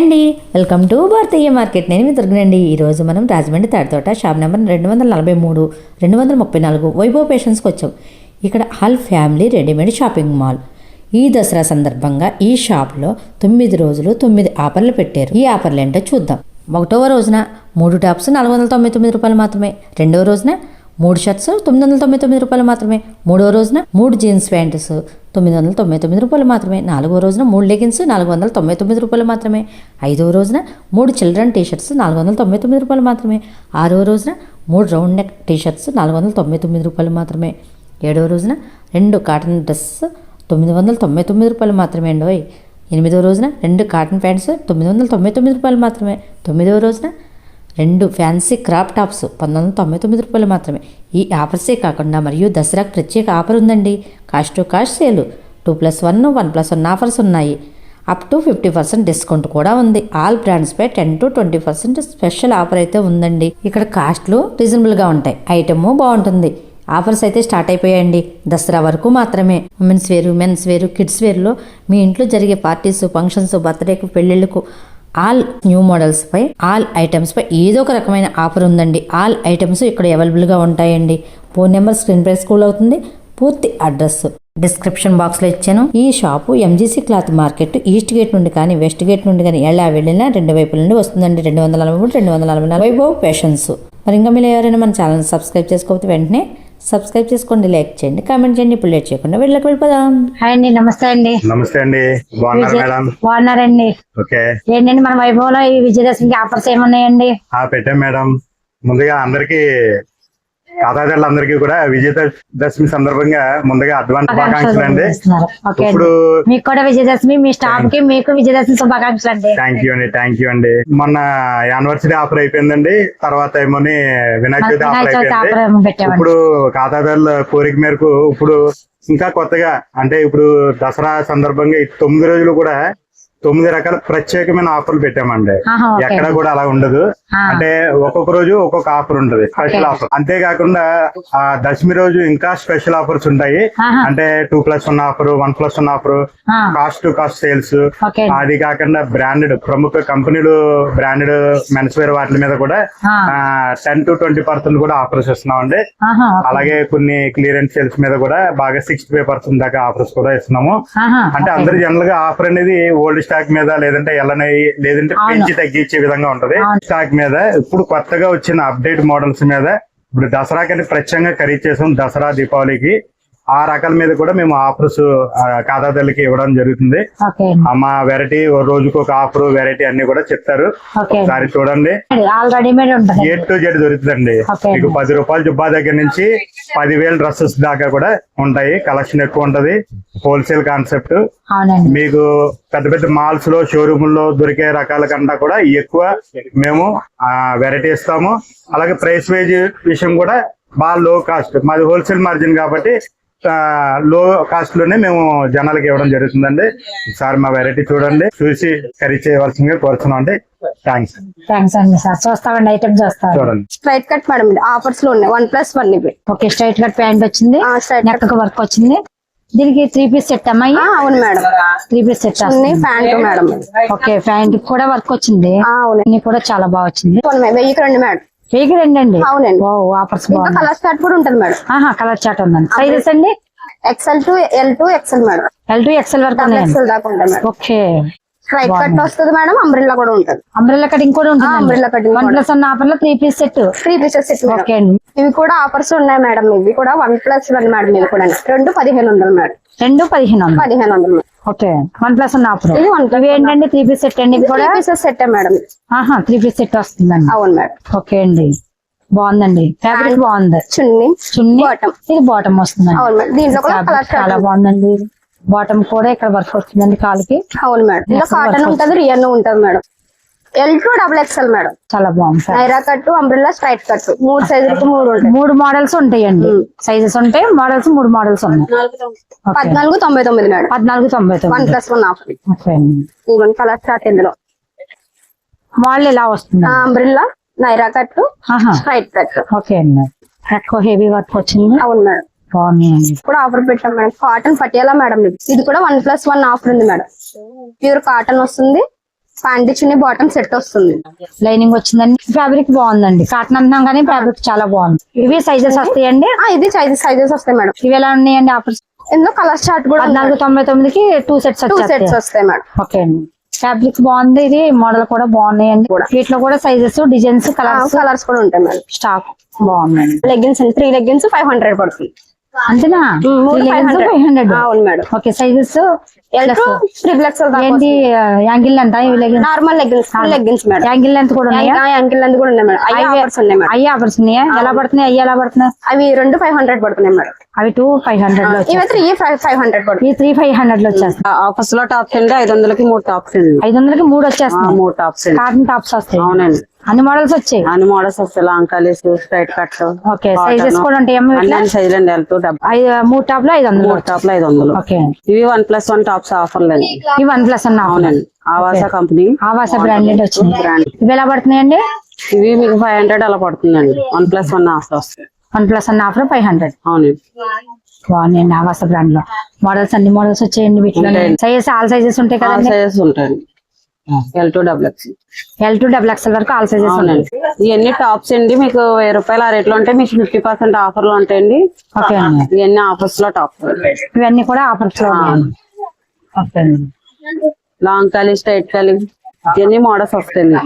అండి. Welcome to Bharatiya market. నేను మీ దొరికినండి ఈరోజు మనం రాజమండ్రి తాడితోట షాప్ నెంబర్ రెండు వందల నలభై మూడు రెండు వందల ముప్పై నాలుగు వైభవ్ పేషన్స్కి వచ్చాం ఇక్కడ hall family readymade shopping mall. ఈ దసరా సందర్భంగా ఈ షాప్లో తొమ్మిది రోజులు తొమ్మిది ఆఫర్లు పెట్టారు. ఈ ఆఫర్లు ఏంటో చూద్దాం. ఒకటవ రోజున మూడు టాప్స్ నాలుగు వందల తొంభై తొమ్మిది రూపాయలు మాత్రమే. రెండవ రోజున మూడు షర్ట్స్ తొమ్మిది వందల తొంభై తొమ్మిది రూపాయలు మాత్రమే. మూడవ రోజున మూడు జీన్స్ ప్యాంట్స్ తొమ్మిది వందల తొంభై తొమ్మిది రూపాయలు మాత్రమే. నాలుగవ రోజున మూడు లెగిన్స్ నాలుగు వందల తొంభై తొమ్మిది రూపాయలు మాత్రమే. ఐదవ రోజున మూడు చిల్డ్రన్ టీ షర్ట్స్ నాలుగు వందల తొంభై తొమ్మిది రూపాయలు మాత్రమే. ఆరవ రోజున మూడు రౌండ్ నెక్ టీ షర్ట్స్ నాలుగు వందల తొంభై తొమ్మిది రూపాయలు మాత్రమే. ఏడవ రోజున రెండు కాటన్ డ్రెస్ తొమ్మిది వందల తొంభై తొమ్మిది రూపాయలు మాత్రమే అండి ఓయ్. ఎనిమిదవ రోజున రెండు కాటన్ ప్యాంట్స్ తొమ్మిది వందల తొంభై తొమ్మిది రూపాయలు మాత్రమే. తొమ్మిదవ రోజున రెండు ఫ్యాన్సీ క్రాప్ టాప్స్ పంతొమ్మిది వందల తొంభై తొమ్మిది రూపాయలు మాత్రమే. ఈ ఆఫర్సే కాకుండా మరియు దసరాకు ప్రత్యేక ఆఫర్ ఉందండి. Cost to cost sale two plus one one plus one offers ఉన్నాయి. Up to fifty percent discount కూడా ఉంది. All బ్రాండ్స్పై ten to twenty percent special offer అయితే ఉందండి. ఇక్కడ కాస్ట్లు రీజనబుల్గా ఉంటాయి. ఐటమ్ బాగుంటుంది. ఆఫర్స్ అయితే స్టార్ట్ అయిపోయాయండి. దసరా వరకు మాత్రమే. ఉమెన్స్ వేరు మెన్స్ వేరు కిడ్స్ వేర్లో మీ ఇంట్లో జరిగే పార్టీస్ ఫంక్షన్స్ బర్త్డేకు పెళ్ళిళ్ళకు ఆల్ న్యూ మోడల్స్ పై ఆల్ ఐటమ్స్ పై ఏదో ఒక రకమైన ఆఫర్ ఉందండి. ఆల్ ఐటమ్స్ ఇక్కడ అవైలబుల్గా ఉంటాయండి. Phone number screen price cool అవుతుంది. పూర్తి అడ్రస్ డిస్క్రిప్షన్ బాక్స్లో ఇచ్చాను. ఈ shop MGC cloth market east gate నుండి కానీ వెస్ట్ గేట్ నుండి కానీ ఎలా వెళ్ళినా రెండు వైపుల నుండి వస్తుందండి. రెండు వందల నలభై మూడు రెండు వందల నలభై నాలుగు వైభవ్ పేషన్స్ మరి ఇంకా మీరు ఎవరైనా మన ఛానల్ సబ్స్క్రైబ్ చేసుకోకపోతే వెంటనే సబ్స్క్రైబ్ చేసుకోండి లైక్ చేయండి కామెంట్ చేయండి ఇప్పుడు లేట్ చేయకుండా వెళ్ళకి వెళ్ళిపోదాం. హాయ్ అండి నమస్తే అండి. నమస్తే అండి బాగున్నారు విజయ్- మేడం? బాగున్నారండి. ఓకే. ఏంటండి మన వైభవంలో ఈ విజయదశమికి ఆఫర్స్ ఏమున్నాయండి? ఆ పెట్టాం మేడం. ముందుగా అందరికి ఖాతాదారులందరికీ కూడా విజయదశమి సందర్భంగా ముందుగా అడ్వాన్స్ శుభాకాంక్షలు అండి. ఇప్పుడు మీకు కూడా విజయదశమి మీ స్టాఫ్కి మీకు విజయదశమి శుభాకాంక్షలు అండి థ్యాంక్ యూ అండి థ్యాంక్ యూ అండి. మొన్న యానివర్సరీ ఆఫర్ అయిపోయిందండి తర్వాత ఏమోని వినాయక చవితి ఆఫర్ అయిపోయింది. ఇప్పుడు ఖాతాదారుల కోరిక మేరకు ఇప్పుడు ఇంకా కొత్తగా అంటే ఇప్పుడు దసరా సందర్భంగా ఈ తొమ్మిది రోజులు కూడా తొమ్మిది రకాల ప్రత్యేకమైన ఆఫర్లు పెట్టామండి. ఎక్కడ కూడా అలా ఉండదు. అంటే ఒక్కొక్క రోజు ఒక్కొక్క ఆఫర్ ఉంటది స్పెషల్. ఆఫర్ అంతేకాకుండా ఆ దశమి రోజు ఇంకా స్పెషల్ ఆఫర్స్ ఉంటాయి. అంటే two plus one offer one plus one offer. Cost to cost sales అది కాకుండా బ్రాండెడ్ ప్రముఖ కంపెనీలు బ్రాండెడ్ మెన్స్ వేర్ వాటి మీద కూడా. టెన్ టు ట్వంటీ పర్సెంట్ కూడా ఆఫర్స్ ఇస్తున్నాం అండి ఆహా, ఓకే. అలాగే కొన్ని క్లియరెన్స్ సేల్స్ మీద కూడా బాగా సిక్స్టీ ఫైవ్ పర్సెంట్ దాకా ఆఫర్స్ కూడా ఇస్తున్నాము అంటే. అందరు జనరల్గా ఆఫర్ అనేది ఓల్డ్ స్టాక్ మీద లేదంటే ఎల్ఎన్ఐ లేదంటే. పెంచి తగ్గించే విధంగా ఉంటది. స్టాక్ మీద ఇప్పుడు కొత్తగా వచ్చిన అప్డేట్ మోడల్స్ మీద ఇప్పుడు దసరాకి ప్రత్యేకంగా ఖరీదు చేసాం దసరా దీపావళికి ఆ రకాల మీద కూడా మేము ఆఫర్స్ ఖాతాదారులకి ఇవ్వడం జరుగుతుంది. మా వెరైటీ రోజుకు ఒక ఆఫర్ వెరైటీ అన్ని కూడా చెప్తారు. ఒకసారి చూడండి. ఏ టు జెడ్ దొరుకుతుందండి. మీకు పది రూపాయల జుబ్బా దగ్గర నుంచి పదివేల డ్రెస్సెస్ దాకా కూడా ఉంటాయి. కలెక్షన్ ఎక్కువ ఉంటది. Wholesale concept. మీకు పెద్ద పెద్ద మాల్స్లో షోరూమ్లో దొరికే రకాల కన్నా కూడా ఎక్కువ మేము వెరైటీ ఇస్తాము. అలాగే ప్రైస్ వేజ్ విషయం కూడా బాగా లో కాస్ట్ మాది హోల్సేల్ మార్జిన్ కాబట్టి లో కాస్ట్లోనే మేము జనాలకి ఇవ్వడం జరుగుతుందండి. ఒకసారి మా వెరైటీ చూడండి చూసి ఖరీదు చేయవలసిందిగా కోరుతున్నాం అండి. థ్యాంక్స్ థ్యాంక్స్ అండి సార్. చూస్తామండి ఐటమ్ చూస్తాం చూడండి. స్ట్రైట్ కట్ మేడం ఆఫర్స్లో ఉన్నాయి. వన్ ప్లస్ వన్ ఇవి. ఓకే స్ట్రైట్ కట్ ప్యాంట్ వచ్చింది. ఆ, straight నెక్ వర్క్ వచ్చింది. దీనికి త్రీ పీస్ సెట్ అమ్మాయి ఆ, అవును madam three piece set pant madam okay pant కూడా వర్క్ వచ్చింది. ఆ, అవును. అన్ని కూడా చాలా బాగా వచ్చింది. వెయ్యికి రెండు మేడం వెయ్యి రెండండి అవునండి. ఓ ఆఫర్స్ ఇంకా కలర్ స్టార్ట్ కూడా ఉంటుంది మేడం. ఆహా కలర్ చాట్ ఉందండి. సైజెస్ అండి? XL to L to XL madam. L to XL వరకు ఎక్సెల్ దాకా ఉంటుంది మేడం. ఓకే. స్ట్రైట్ కట్ వస్తుంది మేడం అంబ్రిల్లా కూడా ఉంటుంది. అంబ్రెల్లా కటింగ్ కూడా ఉంటుంది వన్. ప్లస్ వన్ ఆఫర్లో three piece set three pieces set okay అండి. ఇవి కూడా ఆఫర్స్ ఉన్నాయి మేడం. ఇవి కూడా వన్ ప్లస్ వన్ మేడం ఇవి కూడా రెండు పదిహేను వందలు మేడం. రెండు పదిహేను వందలు. పదిహేను వందలు okay. One plus one offer ఇది one plus ఇవి ఏంటండి త్రీ పీస్ సెట్ అండి కూడా? Pieces set madam. ఆహా త్రీ పీస్ సెట్ వస్తుందండి. అవును మేడం. ఓకే అండి. బాగుందండి. ఫ్యాబ్రిక్ బాగుంది. చున్నీ. చున్నీ? Bottom. ఇది బాటమ్ వస్తుందండి. అవును మేడం. దీంట్లో కూడా కలర్ చాలా బాగుందండి. బాటమ్ కూడా ఇక్కడ వర్క్ వస్తుందండి కాలుకి. అవును మేడం. కాటన్ ఉంటుంది రియన్ ఉంటుంది madam. L to double XL madam. చాలా బాగుంది. నైరా కట్టు అంబ్రెల్లా స్ట్రైట్ కట్టు. మూడు సైజులకి మూడు ఉంటాయి. మూడు మోడల్స్ ఉంటాయండి. సైజెస్ ఉంటాయి మోడల్స్ మూడు మోడల్స్ ఉన్నాయి. పద్నాలుగు తొంభై తొమ్మిది మేడం. పద్నాలుగు తొంభై వన్ తొమ్మిది ప్లస్ వన్ ఆఫర్ ఇవన్నీ కలర్ స్టార్ట్ ఇందులో. మోడల్ ఇలా వస్తుంది అంబ్రిల్లా నైరా కట్టు స్ట్రైట్ కట్టు. ఓకే అండి. ఎక్కువ హెవీ వర్క్ వచ్చింది. అవును మేడం. ఇప్పుడు ఆఫర్ పెట్టాం మేడం. కాటన్ పటియాలా మేడం ఇది. కూడా వన్ ప్లస్ వన్ ఆఫర్ ఉంది మేడం. ప్యూర్ కాటన్ వస్తుంది. ప్యాంట్ చున్నీ బాటమ్ సెట్ వస్తుంది. లైనింగ్ వచ్చిందండి. ఫ్యాబ్రిక్ బాగుందండి. కాటన్ అంటున్నాం కానీ ఫ్యాబ్రిక్ చాలా బాగుంది. ఇవి సైజెస్ వస్తాయండి? ఇది సైజెస్ సైజెస్ వస్తాయి మేడం. ఇవి ఎలా ఉన్నాయండి ఆఫర్స్ ఇందులో కలర్ చార్ట్ కూడా పద్నాలుగు తొంభై తొమ్మిదికి టూ సెట్స్ టూ సెట్స్ వస్తాయి మేడం. ఓకే అండి. ఫ్యాబ్రిక్ బాగుంది ఇది మోడల్ కూడా బాగున్నాయండి. వీటిలో కూడా సైజెస్ డిజైన్స్ కలర్స్ కలర్స్ కూడా ఉంటాయి మేడం. స్టాక్ బాగుందండి. Leggings three leggings five hundred పడుతుంది. అంతేనా? మూడు ఫైవ్ 500. హండ్రెడ్ అవును మేడం. ఓకే సైజెస్ ఏంటి యాంగిల్ ఎంత normal leggings leggings madam. Ankle length కూడా ఉన్నాయా? యాంకిల్ అందు కూడా ఉన్నాయి మేడం. అవి ఆఫర్స్ ఉన్నాయి మేడం. అయ్యి ఆఫర్స్ ఉన్నాయా? ఎలా పడుతున్నాయి? అయ్యి ఎలా పడుతున్నాయి? అవి రెండు ఫైవ్ హండ్రెడ్ పడుతున్నాయి మేడం. అవి టూ ఫైవ్ హండ్రెడ్లో ఇవి త్రీ ఫైవ్ ఫైవ్ హండ్రెడ్ పడుతుంది ఈ త్రీ ఫైవ్ హండ్రెడ్లో వచ్చేస్తాయి. ఆఫర్స్లో టాప్స్ అండి ఐదు వందలకి మూడు టాప్స్ అండి. ఐదు వందలకి మూడు ఆ, వచ్చేస్తున్నాయి మూడు టాప్స్ కాటన్ టాప్స్ వస్తాయి. అవునండి. అన్ని మోడల్స్ వచ్చాయి? అన్ని మోడల్స్ వస్తాయి. లాంగ్ కాలీస్ స్ట్రైట్ కట్ ఓకే సైజెస్ కూడా ఉంటాయి? అన్ని సైజులు అండి. ఎల్ టూ ఐదు మూడు టాప్లో ఐదు వందలు. మూడు టాప్లు ఐదు వందలు. ఓకే ఇవి వన్ ప్లస్ వన్ టాప్స్ ఆఫర్లు అండి. ఈ వన్ ప్లస్ అన్న అవునండి. ఆవాస కంపెనీ ఆవాస బ్రాండెడ్ వచ్చింది. బ్రాండ్ ఇవి ఎలా పడుతున్నాయండి? ఇవి మీకు ఫైవ్ హండ్రెడ్ అలా పడుతుందండి. వన్ ప్లస్ వన్ ఆఫర్ వస్తాయి. వన్ ప్లస్ అన్న ఆఫర్ ఫైవ్ హండ్రెడ్ అవునండి. బాగున్నాయండి ఆవాస బ్రాండ్లో. మోడల్స్ అన్ని మోడల్స్ వచ్చాయండి వీటిలో. సైజెస్ ఆల్ సైజెస్ ఉంటాయి కదండి? సైజెస్ ఉంటాయండి. L to double X L to double XL వరకు ఆల్ సైజెస్ ఉంటాయి అవునండి ఇవన్నీ టాప్స్ అండి. మీకు వెయ్యి రూపాయలు ఆ రేట్లో ఉంటే మీకు ఫిఫ్టీ పర్సెంట్ ఆఫర్లు ఉంటాయండి. ఓకే అండి. ఇవన్నీ ఆఫర్స్లో టాప్స్ ఇవన్నీ కూడా ఆఫర్స్లో ఉన్నాయండి ఓకే అండి. లాంగ్ కాలీ స్ట్రైట్ కాలీ ఇవన్నీ మోడల్స్ వస్తాయండి.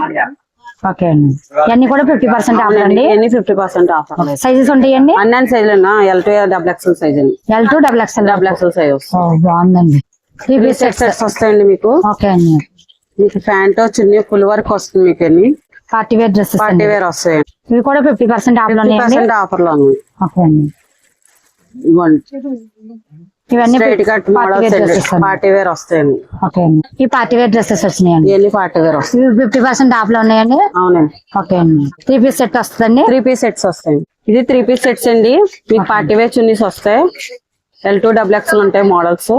ఓకే అండి. ఇవన్నీ కూడా ఫిఫ్టీ పర్సెంట్ ఆఫర్ అండి. ఇవన్నీ ఫిఫ్టీ పర్సెంట్ ఆఫర్ సైజెస్ ఉంటాయండి? అన్ని అన్ని సైజులు L to double XL size అండి L to double XL double XL size బాగుందండి. త్రీ పీస్ సెట్స్ వస్తాయండి మీకు. ఓకే అండి. మీకు ప్యాంట్ చిన్న ఫుల్ వర్క్ వస్తుంది మీకు అన్ని party wear dresses party wear వస్తాయండి ఇవి కూడా ఫిఫ్టీ పర్సెంట్ పర్సెంట్ ఆఫర్లో ఇవన్నీ పార్టీ వేర్ వస్తాయండి. ఓకే అండి. ఈ పార్టీ వేర్ డ్రెస్సెస్ వచ్చినాయండి. ఇవన్నీ పార్టీ వేర్ వస్తాయి? ఫిఫ్టీ పర్సెంట్ ఆఫ్లో ఉన్నాయండి. అవునండి. ఓకే అండి. త్రీ పీస్ సెట్ వస్తుందండి. త్రీ పీస్ సెట్స్ వస్తాయండి ఇది త్రీ పీస్ సెట్స్ అండి. మీకు పార్టీ వేర్ చున్నీస్ వస్తాయి. ఎల్ టూ డబుల్ ఎక్స్ఎల్ ఉంటాయి మోడల్స్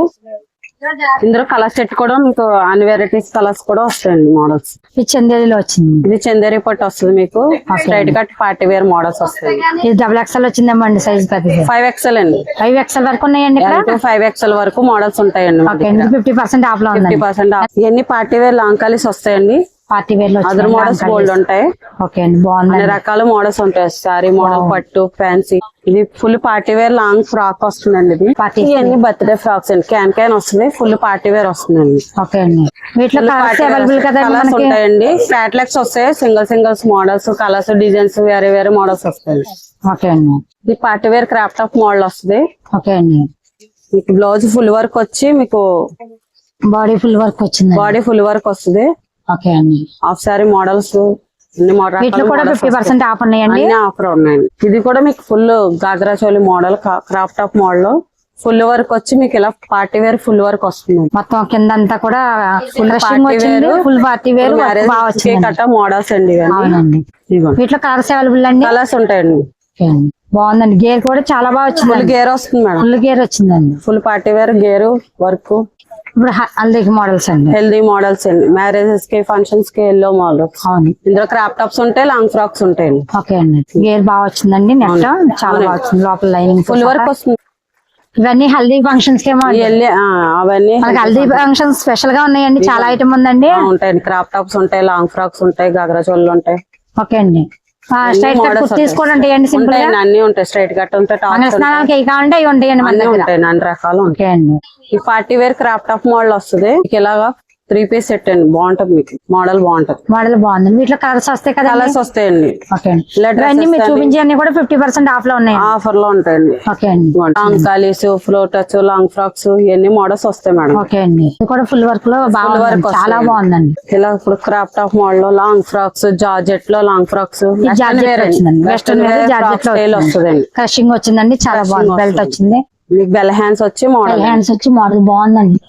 ఇందులో కలర్ సెట్ కూడా మీకు అన్ని వెరైటీస్ కలర్స్ కూడా వస్తాయండి మోడల్స్ ఇది చందేరిలో వచ్చింది. ఇది చందేరి పట్టు వస్తుంది మీకు. Straight cut party wear models వస్తాయి. ఇది డబుల్ ఎక్స్ఎల్ వచ్చిందేమో అండి సైజ్ ఫైవ్ ఎక్స్ఎల్ అండి. ఫైవ్ ఎక్స్ఎల్ వరకు ఉన్నాయండి ఫైవ్ ఎక్స్ఎల్ వరకు మోడల్స్ ఉంటాయండి ఫిఫ్టీ పర్సెంట్ ఆఫ్లో ఫిఫ్టీ పర్సెంట్ ఇవన్నీ పార్టీ వేర్ లాంగ్ కాలీస్ వస్తాయండి. పార్టీ వేర్లో అదర్ మోడల్స్ గోల్డ్ ఉంటాయి. ఓకే అండి అన్ని బాగుందండి రకాల మోడల్స్ ఉంటాయి. సారీ మోడల్ పట్టు ఫ్యాన్సీ. ఇది full party wear long frock వస్తుందండి ఇది. ఇవన్నీ బర్త్డే ఫ్రాక్స్ అండి. క్యాన్ క్యాన్ వస్తుంది. ఫుల్ పార్టీ వేర్ వస్తుందండి. ఓకే అండి. వీటిలో కలర్స్ ఉంటాయండి. క్యాట్లాగ్స్ వస్తాయి. Single singles models colours designs వేరే వేరే మోడల్స్ వస్తాయి ఓకే అండి. ఇది party wear crop top model వస్తుంది. ఓకే అండి. మీకు బ్లౌజ్ ఫుల్ వర్క్ వచ్చి మీకు బాడీ ఫుల్ వర్క్ వచ్చింది బాడీ ఫుల్ వర్క్ వస్తుంది. ఓకే అండి. హాఫ్ సారీ మోడల్స్ వీటిలో కూడా ఫిఫ్టీ పర్సెంట్ ఆఫ్ ఉన్నాయండి ఆఫర్ ఉన్నాయండి. ఇది కూడా మీకు full ghagra choli model crop top model. Full work వచ్చి మీకు ఇలా పార్టీ వేర్ ఫుల్ వర్క్ వస్తుంది మొత్తం కింద అంతా కూడా ఫుల్ పార్టీ వేర్ కట్ట మోడల్స్ అండి వీటిలో కలర్స్ అవైలబుల్ అండి? కలర్స్ ఉంటాయండి. బాగుందండి. గేర్ కూడా చాలా బాగా ఫుల్ వచ్చింది గేర్ వస్తుంది మేడం. ఫుల్ గేర్ వచ్చిందండి. Full party wear gear work ఇప్పుడు హ- హల్దీకి మోడల్స్ అండి. హెల్దీ మోడల్స్ అండి. మ్యారేజెస్కి ఫంక్షన్స్కి ఎల్లో మోడల్స్. అవును. ఇందులో క్రాప్ టాప్స్ ఉంటాయి లాంగ్ ఫ్రాక్స్ ఉంటాయండి. ఓకే అండి. గేర్ బాగా వచ్చిందండి నెట్ చాలా బాగా వచ్చింది. లోపల లైనింగ్ ఫుల్ వర్క్ వస్తుంది. ఇవన్నీ హల్దీ ఫంక్షన్స్కి ఏమో అండి. ఎల్లి ఆ, అవన్నీ హల్దీ ఫంక్షన్స్. స్పెషల్గా ఉన్నాయండి చాలా ఐటమ్ ఉందండి. ఉంటాయండి. క్రాప్ టాప్స్ ఉంటాయి లాంగ్ ఫ్రాక్స్ ఉంటాయి గాగ్రా చోళ్ళు ఉంటాయి. ఓకే అండి. స్ట్రైట్ కట్ models కుర్తీస్ కూడా ఉంటాయండి సింపుల్ ఉంటాయండి అన్ని ఉంటాయి. స్ట్రైట్ కట్ ఉంటాయి స్నానాలకి కావాలంటే అవి ఉంటాయండి అన్ని ఉంటాయి అన్ని రకాలు ఉంటాయి. ఓకే అండి. ఈ party wear crop top model వస్తుంది. ఇలాగా త్రీ పీస్ సెట్ అండి. బాగుంటది మీకు. మోడల్ బాగుంటది. మోడల్ బాగుంది. వీటిలో కలర్స్ వస్తాయి కదా కలర్స్ వస్తాయండి. ఇవన్నీ మీరు చూపించే అన్ని కూడా ఫిఫ్టీ పర్సెంట్ ఆఫ్లో ఉన్నాయి ఆఫర్లో ఉంటాయండి. ఓకే అండి. లాంగ్ కాలీస్ ఫ్లోటర్స్ లాంగ్ ఫ్రాక్స్ ఇవన్నీ మోడల్స్ వస్తాయి మేడం. ఓకే అండి. ఇది కూడా ఫుల్ వర్క్లో ఉంది. చాలా. బాగుందండి. ఇలా ఇప్పుడు క్రాఫ్ట్ ఆఫ్ మోడల్లో లాంగ్ ఫ్రాక్స్ జార్జెట్లో లాంగ్ ఫ్రాక్స్ వెస్టర్న్ వేర్ జార్జెట్లో వస్తుందండి. క్రషింగ్ వచ్చిందండి. చాలా బాగుంది. బెల్ట్ వచ్చింది. బెల్ హ్యాండ్స్ వచ్చి మోడల్ హ్యాండ్స్ వచ్చి మోడల్ బాగుందండి.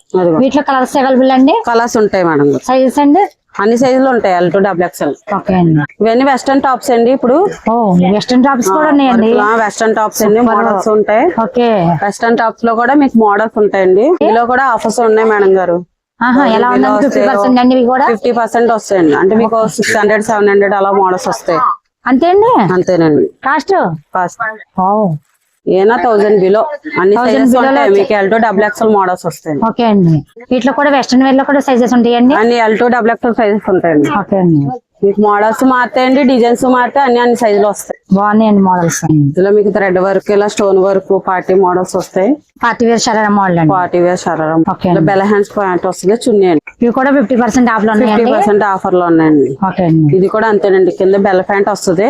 వీటిలో కలర్స్ అవైలబుల్ అండి? కలర్స్ ఉంటాయి మేడం సైజెస్ అండి? అన్ని సైజులు ఉంటాయి ఎల్ టు డబుల్ ఎక్స్ఎల్ ఇవన్నీ వెస్టర్న్ టాప్స్ అండి ఇప్పుడు. వెస్టర్న్ టాప్స్ కూడా ఉన్నాయండి. వెస్టర్న్ టాప్స్ అండి మోడల్స్ ఉంటాయి. ఓకే వెస్టర్న్ టాప్స్లో కూడా మీకు మోడల్స్ ఉంటాయండి. ఇందులో కూడా ఆఫర్స్ ఉన్నాయి మేడం గారు. ఫిఫ్టీ పర్సెంట్ వస్తాయండి. అంటే మీకు సిక్స్ హండ్రెడ్ సెవెన్ హండ్రెడ్ అలా మోడల్స్ వస్తాయి. అంతే అండి అంతేనండి కాస్ట్ కాస్ట్ ఏనా థౌసండ్ బిలో? అన్ని 1000 సైజెస్ below లో ఉంటాయి. వచ్చాయి. మీకు L to double XL models వస్తాయి ఓకే అండి. వీటిలో కూడా వెస్ట్రన్ వేర్లో కూడా సైజెస్ ఉంటాయండి? అన్ని L to double XL sizes ఉంటాయండి. ఓకే అండి. మీకు మోడల్స్ మారుతాయండి డిజైన్స్ మారితే అన్ని అన్ని సైజులు వస్తాయి. బాగున్నాయండి మోడల్స్ ఇందులో మీకు థ్రెడ్ వర్క్ ఇలా స్టోన్ వర్క్ పార్టీ మోడల్స్ వస్తాయి. పార్టీ వేర్ షరారా మోడల్ అండి. పార్టీ వేర్ షరారం. ఇలా బెల్ల హ్యాండ్స్ ప్యాంట్ వస్తుంది చున్నీ అండి. ఇవి కూడా ఫిఫ్టీ పర్సెంట్ ఆఫ్లో ఫిఫ్టీ పర్సెంట్ ఆఫర్లో ఉన్నాయండి. ఓకే అండి. ఇది కూడా అంతేనండి. కింద బెల్ల ప్యాంట్ వస్తుంది.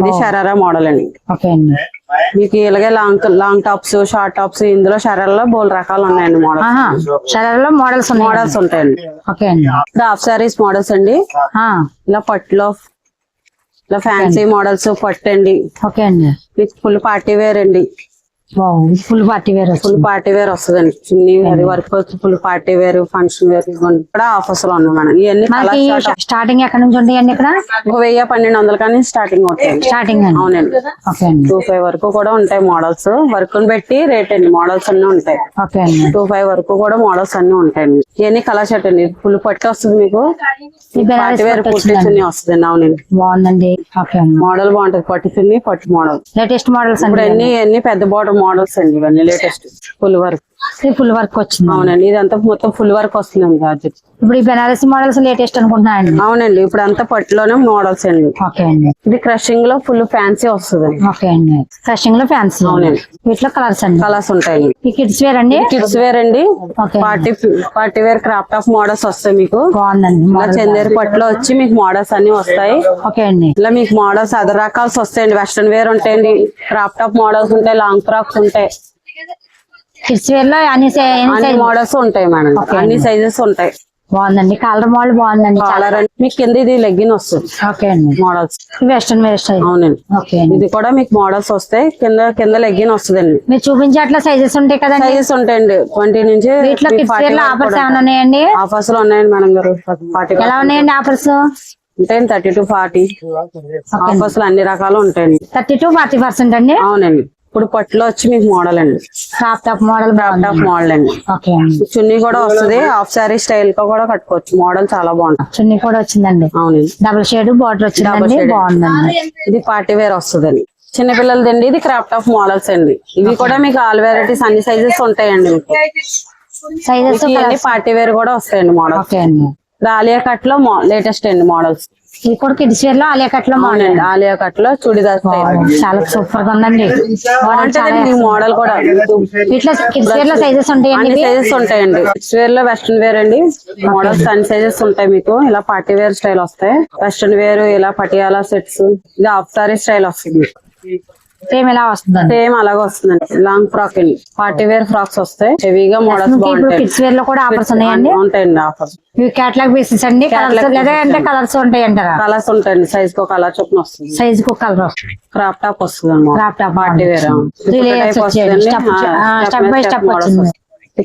ఇది షరారా మోడల్ అండి. ఓకే అండి. మీకు ఇలాగే long long tops short tops ఇందులో షరాల్లో బోల్ రకాలు ఉన్నాయండి మోడల్ ఆహా షరారాలో మోడల్స్ మోడల్స్ ఉంటాయండి. ఓకే అండి. హాఫ్ సారీస్ మోడల్స్ అండి. ఆ, ఇలా పట్టులో ఇలా ఫ్యాన్సీ మోడల్స్ పట్టు అండి ఓకే అండి. విత్ ఫుల్ పార్టీ వేర్ అండి. Full party wear full party wear వస్తుందండి. చున్నీ అది work full party wear function wear కూడా ఆఫర్స్లో ఉన్నాయి మేడం. ఇవన్నీ స్టార్టింగ్ ఎక్కడ నుంచి ఉంటాయండి ఇక్కడ? ఒక వెయ్యి పన్నెండు వందల కానీ స్టార్టింగ్ అవుతాయి. స్టార్టింగ్ అవునండి. టూ ఫైవ్ వరకు కూడా ఉంటాయి మోడల్స్ వర్క్ని బట్టి రేట్ అండి. మోడల్స్ అన్ని ఉంటాయి. ఓకే అండి. టూ ఫైవ్ వరకు కూడా మోడల్స్ అన్ని ఉంటాయండి. ఇవన్నీ కలర్ షర్ట్ అండి. ఫుల్ పట్టు వస్తుంది మీకు? పార్టీ వేర్ పట్టు పుట్టి వచ్చిందండి. చున్నీ వస్తుంది అవునండి. బాగుందండి. మోడల్ బాగుంటది. పట్టు చున్నీ పట్టు మోడల్ లేటెస్ట్ మోడల్స్ ఇప్పుడు అన్ని అన్ని పెద్ద బార్డర్ మోడల్స్ అండి ఇవన్నీ latest full work full work వచ్చింది. అవునండి ఇదంతా మొత్తం ఫుల్ వర్క్ వస్తుందండి గాజెట్ ఇప్పుడు ఈ బెనారస్ మోడల్స్ లేటెస్ట్ అనుకుంటున్నానండి అవునండి ఇప్పుడు అంతా పట్టులోనే మోడల్స్ అండి. ఓకే అండి. ఇది క్రషింగ్లో ఫుల్ ఫ్యాన్సీ వస్తుందండి. ఓకే అండి. ఫ్రెషింగ్లో ఫ్యాన్సీ అవునండి. వీటిలో కలర్స్ అండి. కలర్స్ ఉంటాయండి. ఈ కిడ్స్ వేర్ అండి? కిడ్స్ వేర్ అండి. Party party wear crop top models వస్తాయి మీకు. బాగుందండి. చందేరు పట్టులో వచ్చి మీకు మోడల్స్ అన్ని వస్తాయి. ఓకే అండి. ఇలా మీకు మోడల్స్ అదర్ రకాల్స్ వస్తాయండి. వెస్ట్రన్ వేర్ ఉంటాయండి. క్రాఫ్ట్ టాప్ మోడల్స్ ఉంటాయి. లాంగ్ ఫ్రాక్స్ ఉంటాయి. కిడ్స్ వేర్లో అన్ని మోడల్స్ ఉంటాయి మేడం. అన్ని. సైజెస్ ఉంటాయి. బాగుందండి. కలర్ మోడల్ బాగుందండి. కలర్ మీకు కింద ఇది లెగ్గిన్ వస్తుంది. ఓకే అండి. మోడల్స్ వెస్ట్రన్ వేర్ స్టైల్ అవునండి. ఓకే ఇది కూడా మీకు మోడల్స్ వస్తాయి కింద కింద లెగ్గిన్ వస్తుందండి. మీరు చూపించే అట్లా సైజెస్ ఉంటాయి కదండి? సైజెస్ ఉంటాయండి. ట్వంటీ నుంచి వీటిలో కిడ్స్ వేర్లో ఆఫర్స్ ఏమైనా ఉన్నాయండి? ఆఫర్స్లో ఉన్నాయండి మేడం గారు. ఫార్టీ ఎలా ఉన్నాయండి ఆఫర్స్ ఉంటాయండి థర్టీ టు ఫార్టీ ఆఫర్స్లో అన్ని రకాలు ఉంటాయండి. థర్టీ టు ఫార్టీ పర్సెంట్ అండి? అవునండి. ఇప్పుడు పట్టులో వచ్చి మీకు మోడల్ అండి. Crop top model crop top model అండి. ఓకే అండి. చున్నీ కూడా వస్తుంది. హాఫ్ సారీ స్టైల్గా కూడా కట్టుకోవచ్చు. మోడల్ చాలా బాగుంటుంది. చున్నీ కూడా వచ్చిందండి. అవునండి. డబుల్ షేడ్ బార్డర్ వచ్చిందండి. Shade. బాగుందండి. ఇది పార్టీ వేర్ వస్తుందండి. చిన్నపిల్లలదండి ఇది క్రాఫ్ట్ ఆఫ్ మోడల్స్ అండి. ఇవి కూడా మీకు ఆల్ వెరైటీస్ అన్ని సైజెస్ ఉంటాయండి సైజెస్ పార్టీ వేర్ కూడా వస్తాయండి మోడల్స్ ఓకే అండి. ఆలియా కట్లో లేటెస్ట్ అండి మోడల్స్ ఇది కూడా కిడ్స్ వేర్లో ఆలియా కట్లో మోడల్ అవునండి ఆలియా కట్లో చుడిదార్ చాలా సూపర్గా ఉందండి మోడల్ ఈ కూడా. ఇట్లా కిడ్స్ వేర్లో సైజెస్ ఉంటాయండి? సైజెస్ ఉంటాయండి కిడ్స్ వేర్లో వెస్ట్రన్ వేర్ అండి మోడల్స్ అన్ని సైజెస్ ఉంటాయి మీకు. ఇలా పార్టీ వేర్ స్టైల్ వస్తాయి. వెస్ట్రన్ వేర్ ఇలా పటియాలా సెట్స్ ఇది సారీ స్టైల్ వస్తుంది. సేమ్ ఇలా వస్తుందండి? సేమ్ అలాగే వస్తుందండి. లాంగ్ ఫ్రాక్ అండి. పార్టీ వేర్ ఫ్రాక్స్ వస్తాయి. హెవీగా మోడల్స్ కిడ్స్ వేర్లో కూడా ఆఫర్స్ ఉన్నాయండి ఉంటాయండి ఆఫర్స్ ఇవి కేటలాగ్ పీసెస్ అండి. అంటే కలర్స్ ఉంటాయి అంటారా? కలర్స్ ఉంటాయండి. సైజ్కు కలర్ చొప్పున వస్తుంది. సైజ్కు కలర్ క్రాప్ టాప్ వస్తుంది. Crop top party. Wear Three layers వచ్చేయండి. Step-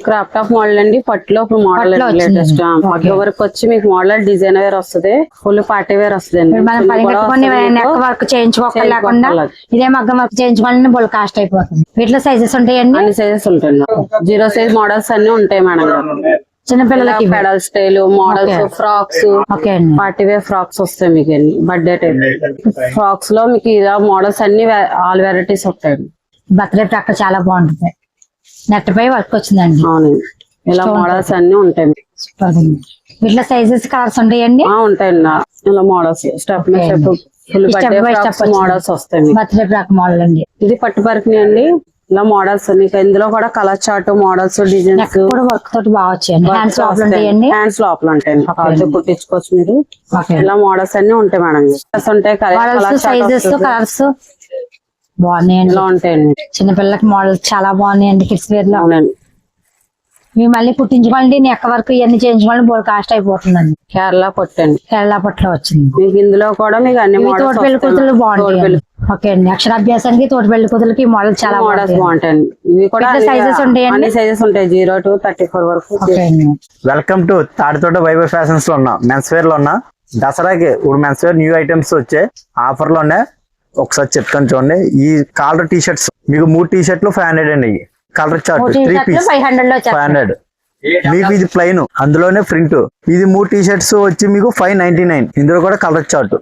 క్రాప్ టాప్ మోడల్ అండి. పట్టులో ఇప్పుడు మోడల్. లేటెస్ట్. పట్టు వరకు వచ్చి మీకు మోడల్ డిజైన్ వేర్ వస్తుంది. ఫుల్ పార్టీ వేర్ వస్తుంది వర్క్ ఇదే మగ్గం వర్క్ చేయించుకోవాలని బోల్ కాస్ట్ అయిపోతుంది. వీటిలో సైజెస్ ఉంటాయండి? అన్ని సైజెస్ ఉంటాయి జీరో సైజ్ మోడల్స్ అన్ని ఉంటాయి మేడం. చిన్నపిల్లలకి. Petal style models. Frocks okay అండి. పార్టీ వేర్ ఫ్రాక్స్ వస్తాయి మీకు బర్త్డే టైప్ ఫ్రాక్స్లో మీకు ఇలా మోడల్స్ అన్ని ఆల్ వెరైటీస్ వస్తాయండి. బర్త్డే ప్రక్క చాలా బాగుంటుంది. నెట్ పై వర్క్ వచ్చిందండి. అవునండి. ఇలా మోడల్స్ అన్ని ఉంటాయి. మీకు. సూపర్గా ఉంది. వీటిలో సైజెస్ కలర్స్ ఉంటాయండి. ఉంటాయండి ఇలా మోడల్స్ స్టెప్. మోడల్స్ వస్తాయి. బర్త్డే మోడల్ అండి. ఇది పట్టు పరికిణి అండి. ఇలా మోడల్స్ మీకు ఇందులో కూడా colour chart models designs work తోటి బాగా వచ్చాయండి. హ్యాండ్స్ లోపల ఉంటాయండి. హ్యాండ్స్ లోపల ఉంటాయండి. కుట్టించుకోవచ్చు మీరు. ఇలా మోడల్స్ అన్ని ఉంటాయి మేడం. ఉంటాయి colour models chart sizes. Colours బాగున్నాయండి. చిన్నపిల్లలకి మోడల్స్ చాలా బాగున్నాయండి కిడ్స్ వేర్లో. అవునండి. మేము మళ్ళీ కుట్టించుకోవాలండి నెక్ వర్క్ ఇవన్నీ చేయించుకోవాలండి బోల్ కాస్ట్ అయిపోతుందండి. కేరళ పొట్టండి కేరళ పట్ల వచ్చింది. మీకు ఇందులో కూడా మీకు అన్ని తోటి పెళ్ళి కూతురు బాగుంటాయి ఓకే అండి అక్షరాభ్యాసానికి తోటి పెళ్ళి కూతురుకి మోడల్ చాలా మోడల్స్ బాగుంటాయి బాగుంటాయండి. ఇవి కూడా ఉంటాయండి? సైజెస్ ఉంటాయి. జీరో టు థర్టీ ఫోర్ వరకు వెల్కమ్ టు తాడితోట వైభవ్ ఫ్యాషన్స్లో ఉన్నా మెన్స్ వేర్లో ఉన్నా. దసరాకి ఇప్పుడు మెన్స్ వేర్ న్యూ ఐటమ్స్ వచ్చాయి ఆఫర్లోనే ఒకసారి చెప్తాను చూడండి. ఈ కాలర్ టీ షర్ట్స్ మీకు మూడు టీ షర్ట్లు ఫైవ్ హండ్రెడ్ అండి. Colour chart three piece five hundred మీకు ఇది ప్లెయిన్ అందులోనే ప్రింట్ ఇది మూడు టీ షర్ట్స్ వచ్చి మీకు ఫైవ్ నైన్టీ నైన్ ఇందులో కూడా colour chart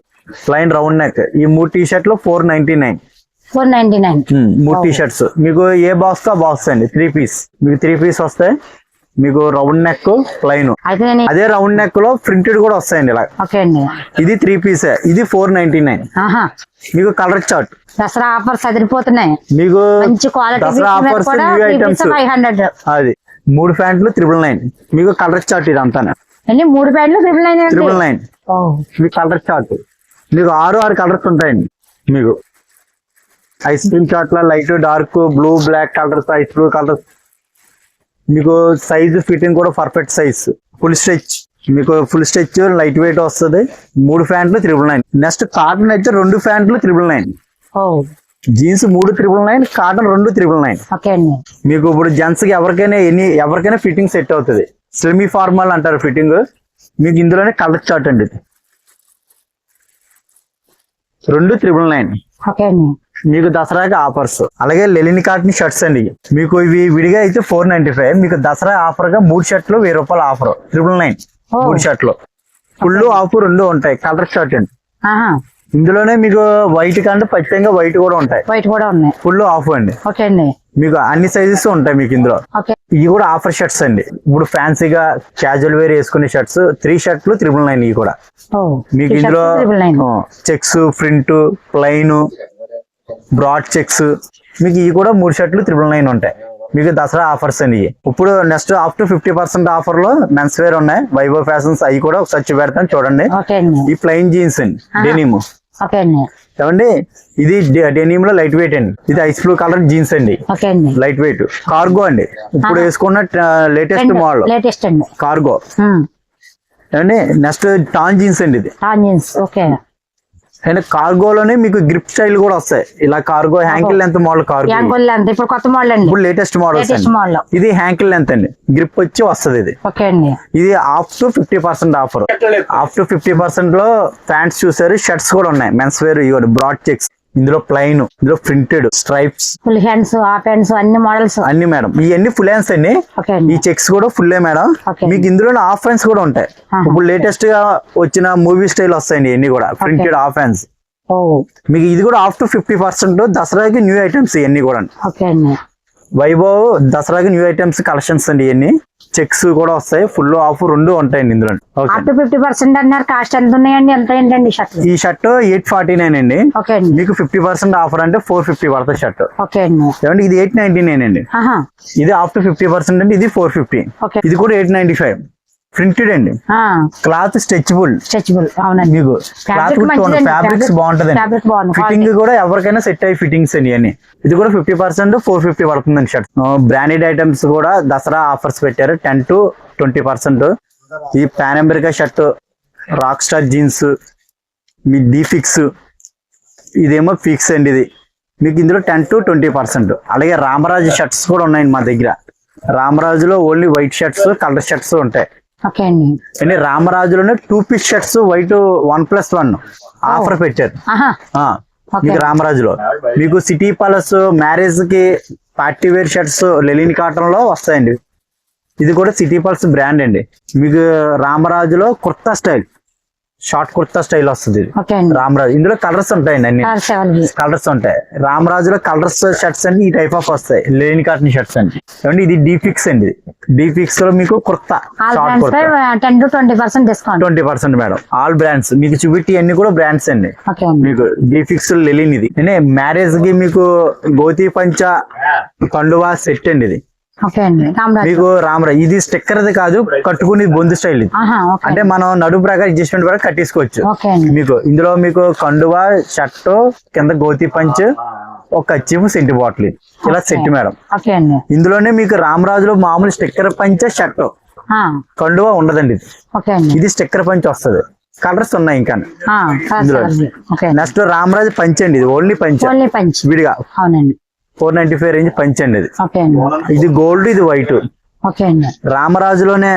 plain round neck ఈ మూడు టీ షర్ట్లు four ninety nine four ninety nine మూడు టీ షర్ట్స్ మీకు ఏ బాక్స్ కా బాక్స్ అండి? త్రీ పీస్ మీకు త్రీ పీస్ వస్తాయి. మీకు రౌండ్ నెక్ ప్లైన్ అదే రౌండ్ నెక్లో ప్రింటెడ్ కూడా వస్తాయండి ఇలా. ఇది త్రీ పీస్ ఇది ఫోర్ నైన్టీ నైన్ మీకు కలర్ చార్ట్ దసరా ఆఫర్స్ అదిరిపోతున్నాయి. మీకు మంచి quality Dasara offers new items అది. మూడు ప్యాంట్లు త్రిబుల్ నైన్ మీకు కలర్ చార్ట్ ఇది అంతా మూడు ప్యాంట్లు ట్రిపుల్ నైన్ త్రిబుల్ నైన్ మీకు కలర్ చార్ట్ మీకు ఆరు ఆరు కలర్స్ ఉంటాయండి మీకు. ఐస్ క్రీమ్ చార్ట్లో light dark blue black colours ice blue colours మీకు సైజ్ ఫిట్టింగ్ కూడా పర్ఫెక్ట్ సైజ్ ఫుల్ స్ట్రెచ్ మీకు ఫుల్ స్ట్రెచ్ లైట్ వెయిట్ వస్తుంది. మూడు ప్యాంట్లు త్రిబుల్ నైన్ నెక్స్ట్ కాటన్ అయితే రెండు ప్యాంట్లు త్రిబుల్ నైన్ జీన్స్ మూడు త్రిబుల్ నైన్ కాటన్ రెండు త్రిబుల్ నైన్ మీకు ఇప్పుడు జెంట్స్కి ఎవరికైనా ఎన్ని ఎవరికైనా ఫిట్టింగ్ సెట్ అవుతుంది. సెమీ ఫార్మల్ అంటారు ఫిట్టింగ్ మీకు ఇందులోనే కలర్ చార్ట్ అండి. రెండు త్రిబుల్ నైన్ ఓకే అండి. మీకు దసరాకి ఆఫర్స్ అలాగే లెలిన్ కాటన్ షర్ట్స్ అండి. మీకు ఇవి విడిగా అయితే ఫోర్ నైన్టీ ఫైవ్ మీకు దసరా ఆఫర్గా మూడు షర్ట్లు వెయ్యి రూపాయల ఆఫర్ త్రిబుల్ నైన్. మూడు షర్ట్లు ఫుల్ ఆఫ్ రెండు ఉంటాయి. కలర్ షర్ట్ అండి. ఇందులోనే మీకు వైట్ కంటే ఖచ్చితంగా వైట్ కూడా ఉంటాయి. వైట్ కూడా ఉన్నాయి. ఫుల్ ఆఫ్ అండి. ఓకే అండి. మీకు అన్ని సైజెస్ ఉంటాయి మీకు ఇందులో. ఇవి కూడా ఆఫర్ షర్ట్స్ అండి. ఇప్పుడు ఫ్యాన్సీగా క్యాజువల్ వేర్ వేసుకునే షర్ట్స్ త్రీ షర్ట్లు త్రిబుల్ నైన్ ఇవి కూడా. మీకు ఇందులో checks print plain broad checks మీకు ఇవి కూడా మూడు షర్ట్లు త్రిబుల్ నైన్ ఉంటాయి. మీకు దసరా ఆఫర్స్ అండి. ఇప్పుడు next up to fifty percent ఆఫర్లో మెన్స్ వేర్ ఉన్నాయి. వైభవ్ ఫ్యాషన్స్ అవి కూడా ఒకసారి చూపెడతాను చూడండి. ఈ ప్లెయిన్ జీన్స్ అండి డెనిమ్ ఓకే అండి. ఏమండి? ఇది డెనిమ్లో లైట్ వెయిట్ అండి. ఇది ఐస్ బ్లూ కలర్ జీన్స్ అండి. Light weight. కార్గో అండి. ఇప్పుడు వేసుకున్న లేటెస్ట్ మోడల్ లేటెస్ట్ అండి. కార్గో. ఏమండి? నెక్స్ట్ టాన్ జీన్స్ అండి ఇది. జీన్స్. ఓకే. అండ్ కార్గోలోనే మీకు గ్రిప్ స్టైల్ కూడా వస్తాయి. ఇలా cargo ankle length model cargo అంత ఇప్పుడు కొత్త మోడల్ అండి. ఇప్పుడు లేటెస్ట్ మోడల్ ఇది హ్యాంకిల్ లెంత్ అండి. గ్రిప్ వచ్చి వస్తుంది ఇది. ఓకే అండి. ఇది up to fifty percent offer up to fifty పర్సెంట్లో ప్యాంట్స్ చూసారు షర్ట్స్ కూడా ఉన్నాయి. మెన్స్ వేర్ ఇవ్వండి బ్రాడ్ చెక్స్ ఇందులో ప్లైన్ ఇందులో printed stripes full hands half hands అన్ని మోడల్స్ అన్ని మేడం ఇవన్నీ ఫుల్ హ్యాండ్స్ అండి. ఈ చెక్స్ కూడా ఫుల్లే మేడం. మీకు ఇందులో హాఫ్ హ్యాండ్స్ కూడా ఉంటాయి. ఇప్పుడు లేటెస్ట్గా వచ్చిన మూవీ స్టైల్ వస్తాయండి ఇవన్నీ కూడా. ప్రింటెడ్ హాఫ్ హ్యాండ్స్ మీకు ఇది కూడా అప్ టు ఫిఫ్టీ పర్సెంట్ దసరాకి న్యూ ఐటమ్స్ ఇవన్నీ కూడా. వైభవ్ దసరాకి న్యూ ఐటమ్స్ కలెక్షన్స్ అండి ఇవన్నీ చెక్స్ కూడా వస్తాయి. ఫుల్ ఆఫ్ రెండు ఉంటాయండి ఇందులో. అప్ ఫిఫ్టీ పర్సెంట్ అన్నారు. కాస్ట్ ఎంత ఉన్నాయండి? ఎంత ఏంటండి షర్ట్లు ఈ షర్ట్ ఎయిట్ ఫార్టీ నైన్ అండి. మీకు ఫిఫ్టీ పర్సెంట్ ఆఫర్ అంటే ఫోర్ ఫిఫ్టీ పడుతుంది షర్ట్. ఓకే ఇది ఎయిట్ నైన్టీ నైన్ అండి ఇది ఆఫ్ టు ఫిఫ్టీ పర్సెంట్ అండి ఇది ఫోర్ ఫిఫ్టీ ఇది కూడా ఎయిట్ నైన్టీ ఫైవ్ ప్రింటెడ్ అండి. Cloth stretchable. స్ట్రెచబుల్ అవునండి. మీకు క్లాత్. ఫ్యాబ్రిక్స్ బాగుంటది. ఫిట్టింగ్ కూడా ఎవరికైనా సెట్ అయ్యి ఫిట్టింగ్స్ అండి అన్ని ఇది కూడా ఫిఫ్టీ పర్సెంట్ ఫోర్ ఫిఫ్టీ పడుతుందండి షర్ట్ బ్రాండెడ్ ఐటమ్స్ కూడా దసరా ఆఫర్స్ పెట్టారు. టెన్ టు ట్వంటీ పర్సెంట్ ఈ pan America shirt rock star jeans మీ డీ ఫిక్స్ ఇదేమో ఫిక్స్ అండి ఇది. మీకు ఇందులో టెన్ టు ట్వంటీ పర్సెంట్ అలాగే రామరాజు షర్ట్స్ కూడా ఉన్నాయండి మా దగ్గర. రామరాజులో only white shirts colour shirts ఉంటాయి. ఓకే అండి. అండి రామరాజులోనే two piece shirts white one plus one offer పెట్టారు. మీకు రామరాజులో. మీకు సిటీ ప్యాలెస్ మ్యారేజ్కి పార్టీ వేర్ షర్ట్స్ లెలిన్ కాటన్లో వస్తాయండి. ఇది కూడా సిటీ పల్స్ బ్రాండ్ అండి. మీకు రామరాజులో kurta style short kurta style వస్తుంది రామరాజు ఇందులో కలర్స్ ఉంటాయండి అన్ని కలర్స్ ఉంటాయి. రామరాజులో కలర్స్ షర్ట్స్ అండి ఈ టైప్ ఆఫ్ వస్తాయి. లేని కాటన్ షర్ట్స్ అండి ఏమండి? ఇది డీఫిక్స్ అండి డీఫిక్స్లో మీకు kurta twenty percent madam. All brands మీకు చూపెట్టి అన్ని కూడా బ్రాండ్స్ అండి. మీకు డీఫిక్స్ లెలిన్ ఇది. నేనే మ్యారేజ్కి మీకు గోతి పంచ కండువా సెట్ అండి ఇది. మీకు రామరాజ్ ఇది స్టిక్కర్ కాదు కట్టుకుని బొందు స్టైల్ ఇది. అంటే మనం నడుము ప్రకారం అడ్జస్ట్మెంట్ ప్రకారం కట్టేసుకోవచ్చు. మీకు ఇందులో మీకు కండువా షర్ట్ కింద గోతి పంచ్ ఒక కచ్చిపు సెంటి బాటిల్. ఇలా సెట్ మేడం. ఇందులోనే మీకు రామరాజులో మామూలు స్టిక్కర్ పంచ షర్ట్. కండువా ఉండదండి ఇది. ఇది స్టిక్కర్ పంచ్ వస్తుంది. కలర్స్ ఉన్నాయి ఇంకా. ఇందులో. నెక్స్ట్ రామరాజు పంచ్ అండి ఇది. ఓన్లీ పంచ్. ఓన్లీ పంచ్. విడిగా. అవునండి. ఫోర్ నైన్టీ ఫైవ్ రేంజ్ పంచ్ అండి. ఇది ఇది గోల్డ్ ఇది వైట్. రామరాజులోనే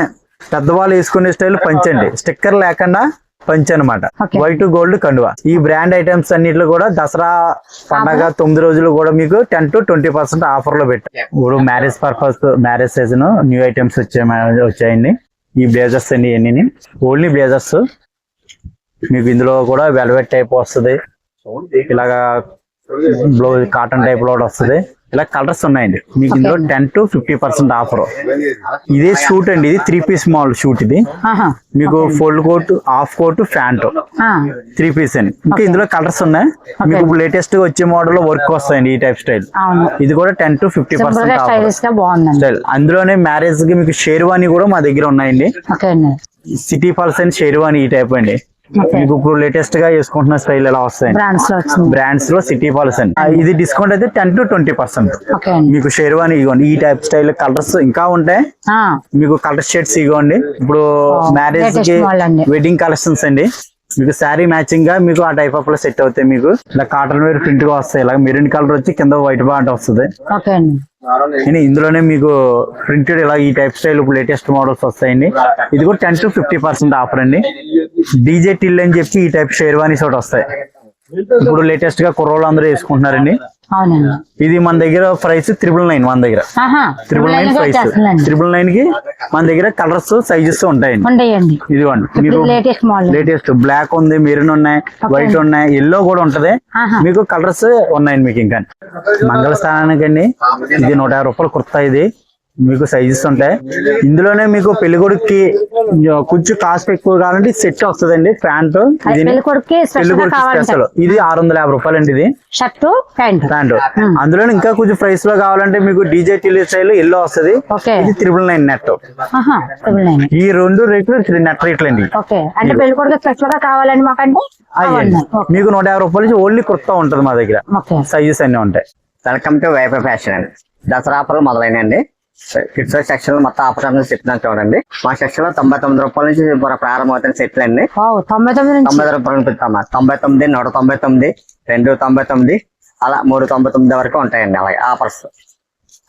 పెద్దవాళ్ళు వేసుకునే స్టైల్ పంచ్ అండి స్టిక్కర్ లేకుండా పంచ్ అనమాట. వైట్ గోల్డ్ కండువా. ఈ బ్రాండ్ ఐటమ్స్ అన్నిట్లో కూడా దసరా పండగ తొమ్మిది రోజులు కూడా మీకు టెన్ టు ట్వంటీ పర్సెంట్ ఆఫర్లో పెట్టారు ఇప్పుడు marriage purpose marriage season new items వచ్చాయి వచ్చాయండి. ఈ బ్లేజర్స్ అండి ఇవన్నీ ఓన్లీ బ్లేజర్స్. మీకు ఇందులో కూడా వెల్వెట్ టైప్ వస్తుంది. ఇలాగా బ్లౌజ్ కాటన్ టైప్లో వస్తుంది. ఇలా కలర్స్ ఉన్నాయండి. మీకు ఇందులో ten to fifty percent offer ఇదే షూట్ అండి. ఇది త్రీ పీస్ మాల్ షూట్ ఇది. మీకు fold coat half coat pant. Three piece అండి. ఇంకా ఇందులో కలర్స్ ఉన్నాయి. మీకు ఇప్పుడు లేటెస్ట్ వచ్చే మోడల్ వర్క్ వస్తాయండి ఈ టైప్ స్టైల్ ఇది కూడా ten to fifty percent style అందులోనే మ్యారేజ్కి మీకు షేర్వాణి కూడా మా దగ్గర ఉన్నాయండి. సిటీ పల్స్ అండ్ షేర్వాణి ఈ టైప్ అండి. మీకు ఇప్పుడు లేటెస్ట్గా వేసుకుంటున్న స్టైల్ ఎలా వస్తాయండి బ్రాండ్స్లో బ్రాండ్స్లో సిటీ పల్స్ అండి. ఆ, ఇది డిస్కౌంట్ అయితే టెన్ టు ట్వంటీ పర్సెంట్ మీకు షేర్వాణి ఇవ్వండి ఈ టైప్ స్టైల్ కలర్స్ ఇంకా ఉంటాయి. ఆ. మీకు కలర్ షర్ట్స్ ఇవ్వండి ఇప్పుడు మ్యారేజ్ latest కి. వెడ్డింగ్ కలెక్షన్స్ అండి. మీకు శారీ మ్యాచింగ్గా మీకు ఆ టైప్ ఆఫ్లో సెట్ అవుతాయి మీకు. ఇలా కాటన్ వేర్ ప్రింట్గా వస్తాయి. ఇలా మెరూన్ కలర్ వచ్చి కింద వైట్ బాంట్ వస్తుంది. ఇందులోనే మీకు ప్రింటెడ్ ఇలా ఈ టైప్ స్టైల్ ఇప్పుడు లేటెస్ట్ మోడల్స్ వస్తాయండి. ఇది కూడా ten to fifty percent offer అండి. డీజే టిల్ అని చెప్పి ఈ టైప్ షేర్వానీస్ ఒకటి వస్తాయి. ఇప్పుడు లేటెస్ట్గా కుర్రోళ్ళు అందరూ వేసుకుంటున్నారండి. అవునండి. ఇది మన దగ్గర ప్రైస్ త్రిబుల్ నైన్ మన దగ్గర. Triple nine price. త్రిబుల్ నైన్కి మన దగ్గర కలర్స్ సైజెస్ ఉంటాయండి. మీకు ఇప్పుడు లేటెస్ట్ బ్లాక్ ఉంది మెరూన్ ఉన్నాయి వైట్ ఉన్నాయి ఎల్లో కూడా ఉంటది. మీకు కలర్స్ ఉన్నాయండి మీకు ఇంకా. మంగళ స్థానానికి అండి ఇది నూట యాభై రూపాయలు కుర్తా ఇది. మీకు సైజెస్ ఉంటాయి. ఇందులోనే మీకు పెళ్ళికొడుక్కి కొంచెం కాస్ట్ ఎక్కువ కావాలంటే సెట్ వస్తుందండి ప్యాంట్. ఇది పెళ్ళి కొడుకు స్పెషల్ ఇది ఆరు వందల యాభై రూపాయలు అండి ఇది. Shirt pant. ప్యాంట్. అందులో ఇంకా కొంచెం ప్రైస్లో కావాలంటే మీకు డీజే టిల్ స్టైల్ ఎల్లో వస్తుంది. ఇది త్రిబుల్ నైన్ నెట్ ఈ రెండు రేట్లు నెట్ రేట్లు అండి ఓకే. అంటే పెళ్ళి కొడుకు స్పెషల్గా కావాలండి మాకంటే మీకు నూట యాభై రూపాయల నుంచి ఓన్లీ కుర్తా ఉంటది మా దగ్గర. సైజెస్ అన్ని ఉంటాయి. వెల్కమ్ టు వైఫై ఫ్యాషన్ అండి దసరా ఆఫర్లు మొదలైనాయండి. కిడ్స్ సెక్షన్ మొత్తం ఆఫర్ అనేది చెప్తున్నాను చూడండి. మా సెక్షన్లో తొంభై తొమ్మిది రూపాయల నుంచి ప్ర- ప్రారంభమవుతున్న సెట్లు అండి తొంభై తొమ్మిది తొంభై రూపాయలు పెడతామా తొంభై తొమ్మిది నూట తొంభై తొమ్మిది రెండు తొంభై తొమ్మిది అలా మూడు తొంభై తొమ్మిది వరకు ఉంటాయండి అలాగే ఆఫర్స్.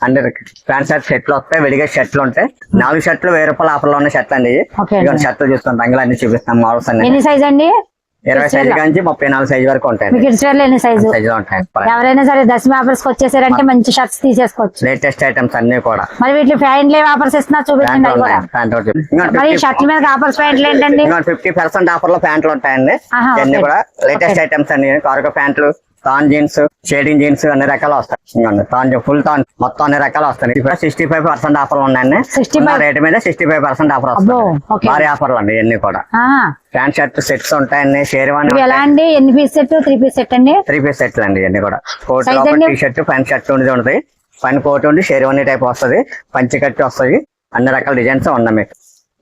అన్ని ప్యాంట్ షర్ట్ షర్ట్లు వస్తాయి విడిగా షర్ట్లు ఉంటాయి. నాలుగు షర్ట్లు వెయ్యి రూపాయల ఆఫర్లో ఉన్న షర్ట్లు అండి షర్ట్లు చూస్తాం రంగులు అన్ని చూపిస్తాం మోడల్స్ అన్ని. సైజ్ అండి? ఇరవై సైజు నుంచి ముప్పై నాలుగు సైజు వరకు ఉంటాయండి. మీకు ఎన్ని సైజు ఉంటాయి ఎవరైనా సరే దశమి ఆఫర్స్ వచ్చేసారంటే మంచి షర్ట్స్ తీసేసుకోవచ్చు. లేటెస్ట్ ఐటమ్స్ అన్ని కూడా. మరి ప్యాంట్లు ఆఫర్స్ ఇస్తున్నా చూపించండి అవి కూడా. ప్యాంట్ మరి షర్ట్ల మీద ఆఫర్స్ ప్యాంట్లు ఏంటండి? ఫిఫ్టీ పర్సెంట్ ఆఫర్లో ప్యాంట్లు ఉంటాయండి. ఓకే. కూడా లేటెస్ట్ ఐటమ్స్ అన్ని కార్గో ప్యాంట్లు తాన్ జీన్స్ షేడింగ్ జీన్స్ అన్ని రకాలు వస్తాయి. తాన్ ఫుల్ తాన్ మొత్తం అన్ని రకాలు వస్తాయి. ఇప్పుడు సిక్స్టీ ఫైవ్ పర్సెంట్ ఆఫర్ ఉన్నాయండి. 65 రేట్ మీద sixty five percent offer okay. భారీ ఆఫర్లు అండి ఇవన్నీ కూడా. ప్యాంట్ షర్ట్ సెట్స్ ఉంటాయండి షేర్వాణి ఎలా అండి? ఎన్ని piece set three piece set అండి? త్రీ పీస్ సెట్లు అండి ఇవన్నీ కూడా. Coat? T shirt pant shirt ఉండేది ఉంటుంది. పైన కోట్ ఉండి షేర్వాణి టైప్ వస్తుంది. పంచి కట్టి వస్తుంది. అన్ని రకాల డిజైన్స్ ఉన్నాయి మీకు.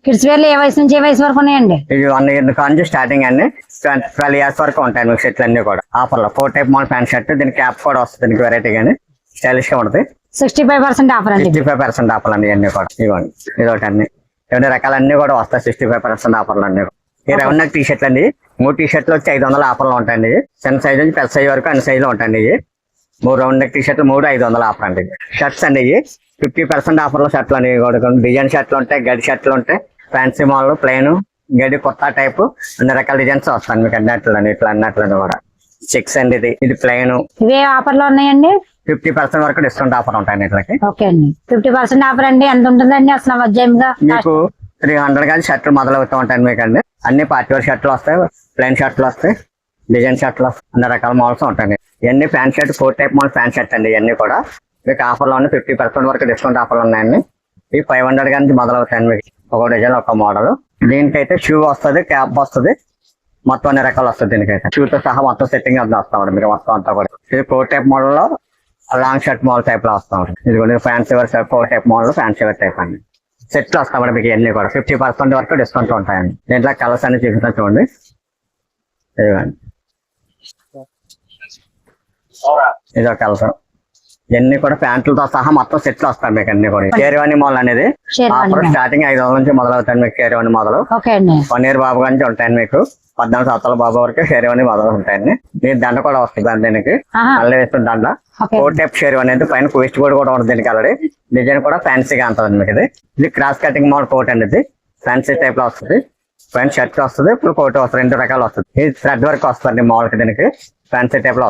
కిడ్స్ వేర్లో ఏ వయసు నుంచి ఏ వయసు వరకు ఉన్నాయండి? ఇది వన్ ఇయర్ నుంచి స్టార్టింగ్ అండి. ట్వెల్వ్ ఇయర్స్ వరకు ఉంటాయి మీకు షర్ట్లు అన్ని కూడా. ఆఫర్లో four type model pant shirt దీనికి క్యాప్ కూడా వస్తుంది దీనికి వెరైటీ గానీ. స్టైలిష్గా ఉంటుంది. సిక్స్టీ ఫైవ్ పర్సెంట్ ఆఫర్ అండి. సిక్స్టీ ఫైవ్ పర్సెంట్ ఆఫర్లు అండి ఇవన్నీ కూడా. ఇవ్వండి ఇదొకటి అన్ని ఇవన్నీ రకాలన్నీ కూడా వస్తాయి సిక్స్టీ ఫైవ్ పర్సెంట్ ఆఫర్లు అన్ని ఈ రౌండ్ టీ షర్ట్లు అండి. మూడు టీ షర్ట్లు వచ్చి ఐదు వందల ఆఫర్లు ఉంటాయండి. చిన్న సైజ్ నుంచి పెద్ద సైజ్ వరకు అన్ని సైజులు ఉంటాయండి ఇవి. మూడు రౌండ్ నెక్ టీ షర్ట్లు మూడు ఐదు వందల ఆఫర్ అండి షర్ట్స్ అండి ఇవి. ఫిఫ్టీ పర్సెంట్ ఆఫర్లో షర్ట్లు అండి కూడా డిజైన్ షర్ట్లు ఉంటాయి గడి షర్ట్లు ఉంటాయి. ఫ్యాన్సీ మోడల్ ప్లెయిన్ గడి కొత్త టైప్ అన్ని రకాల డిజైన్స్ వస్తాయి మీకు అన్నట్లు ఇట్లా అన్నట్లు కూడా. చెక్స్ అండి ఇది. ఇది ప్లెయిన్ ఇవే ఆఫర్లో ఉన్నాయండి? ఫిఫ్టీ పర్సెంట్ వరకు డిస్కౌంట్ ఆఫర్ ఇట్లకి ఓకే అండి. ఫిఫ్టీ పర్సెంట్ ఆఫర్ అండి. ఎంత ఉంటుందండి అసలు మధ్యంగా మీకు త్రీ హండ్రెడ్ కానీ షర్ట్లు మొదలవుతూ ఉంటాయి మీకు అండి అన్ని పార్టీ వేర్ షర్ట్లు వస్తాయి ప్లెయిన్ షర్ట్లు వస్తాయి డిజైన్ షర్ట్లు వస్తాయి అన్ని రకాల మోడల్స్ ఉంటాయి ఇవన్నీ pant shirt four type model pant shirt అండి ఇవన్నీ కూడా. మీకు ఆఫర్లో ఉన్నాయి ఫిఫ్టీ పర్సెంట్ వరకు డిస్కౌంట్ ఆఫర్లు ఉన్నాయండి. ఇవి ఫైవ్ హండ్రెడ్ కానీ మొదలవుతాయండి మీకు. ఒక డిజైన్ ఒక మోడల్. దీనికైతే షూ వస్తుంది క్యాప్ వస్తుంది. మొత్తం అన్ని రకాలు వస్తుంది దీనికైతే. షూ తో సహా మొత్తం సెట్టింగ్ అంతా వస్తా ఉంటుంది. మీకు మొత్తం అంతా కూడా. ఇది ఫోర్ టైప్ మోడల్లో లాంగ్ షర్ట్ మోడల్ టైప్లో వస్తా ఉంటుంది. ఇది కూడా fancy wear four type model fancy wear type అండి. సెట్లు వస్తాయి మేడం మీకు ఇవన్నీ కూడా. ఫిఫ్టీ పర్సెంట్ వరకు డిస్కౌంట్ ఉంటాయండి. దీంట్లో కలర్స్ అన్ని చూపిస్తాను చూడండి. ఇదిగోండి. ఇదో కలర్ ఇవన్నీ కూడా ప్యాంట్లతో సహా మొత్తం సెట్లు వస్తాయి మీకు అన్ని కూడా. షేర్వాణి మాల్ అనేది షేర్వాణి. స్టార్టింగ్ ఐదు వందల నుంచి మొదలవుతాయి మీకు షేర్వాణి మొదలు ఇయర్ బాబు నుంచి ఉంటాయండి మీకు. పద్నాలుగు సంవత్సరాల బాబు వరకు షేర్వాణి మొదలు ఉంటాయండి. దీని దండ కూడా వస్తుంది దాని దీనికి. మళ్ళీ వేస్తుంది దండ. కోట్ టైప్ షేర్ అనేది పైన క్విస్ట్ బోర్డ్ కూడా ఉంటుంది దీనికి ఆల్రెడీ డిజైన్ కూడా ఫ్యాన్సీగా ఉంటుంది మీకు ఇది. ఇది క్రాస్ కటింగ్ మోడల్ కోట్ అండి ఇది. ఫ్యాన్సీ టైప్లో వస్తుంది. పైన షర్ట్ వస్తుంది. ఇప్పుడు కోట్ వస్తుంది. రెండు రకాలు వస్తుంది. ఇది థ్రెడ్ వర్క్ వస్తుంది మోడల్కి దీనికి. ఫ్యాన్సీ టైప్లో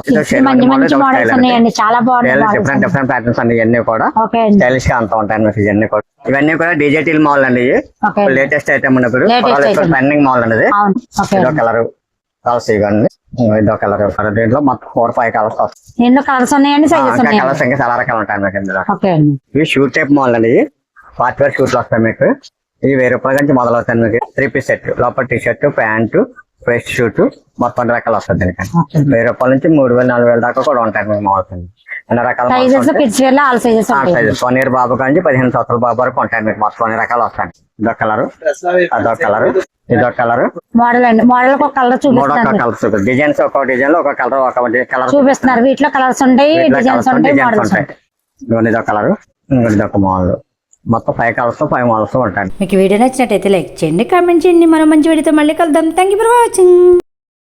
చాలా బాగున్నాయి డిఫరెంట్ ప్యాటర్న్స్ అండి ఇవన్నీ కూడా అండి. స్టైలిష్గా అంతా ఉంటాయి మీకు ఇవన్నీ కూడా. ఇవన్నీ కూడా డిజిటల్ మోడల్ అండి లేటెస్ట్ ఐటమ్ ఉన్నప్పుడు. ట్రెండింగ్ అవును. ఓకే ఇదో కలర్ కాల్స్ ఇవ్వండి ఇదో కలర్ దీంట్లో మొత్తం ఫోర్ ఫైవ్ కలర్స్ వస్తాయి. కలర్స్ ఉన్నాయండి ఇంకా కలర్స్ చాలా రకాలు ఉంటాయి మీకు ఇందులో. అండి. ఇవి షూట్ టైప్ మోడల్ అండి పార్ట్ వేర్ షూట్లు వస్తాయి మీకు. ఇవి వెయ్యి రూపాయల నుంచి మొదలవుతాయి మీకు త్రీ పీస్ సెట్ లోపల T shirt pant fresh suit మొత్తం అన్ని రకాలు వస్తుంది దీనికి వెయ్యి రూపాయల నుంచి మూడు వేలు నాలుగు వేల దాకా కూడా ఉంటాయి మీకు మోడల్స్ అన్ని. రకాల సైజెస్ వన్ ఇయర్ బాబు నుంచి పదిహేను సంవత్సరాల బాబు వరకు ఉంటాయి మీకు మొత్తం అన్ని రకాలు వస్తాయి. ఇదొక కలర్ అదొక కలర్ ఇదొక కలర్ మోడల్ అండి. మోడల్ ఒక కలర్ చూపిస్తున్నారు కలర్స్ డిజైన్స్ ఒక డిజైన్లో ఒక కలర్ ఒక కలర్ చూపిస్తున్నారు. వీటిలో కలర్స్ ఉంటాయి డిజైన్స్ ఉంటాయి మోడల్స్ ఉంటాయి. ఇదొక కలర్ ఇదొక మోడల్ మొత్తం ఫైవ్ కలర్స్ ఫైవ్ మోడల్స్ ఉంటాయి మీకు వీడియో నచ్చినట్టయితే లైక్ చేయండి కామెంట్ చేయండి. మరో మంచి వీడియోతో మళ్ళీ కలుద్దాం. Thank you for watching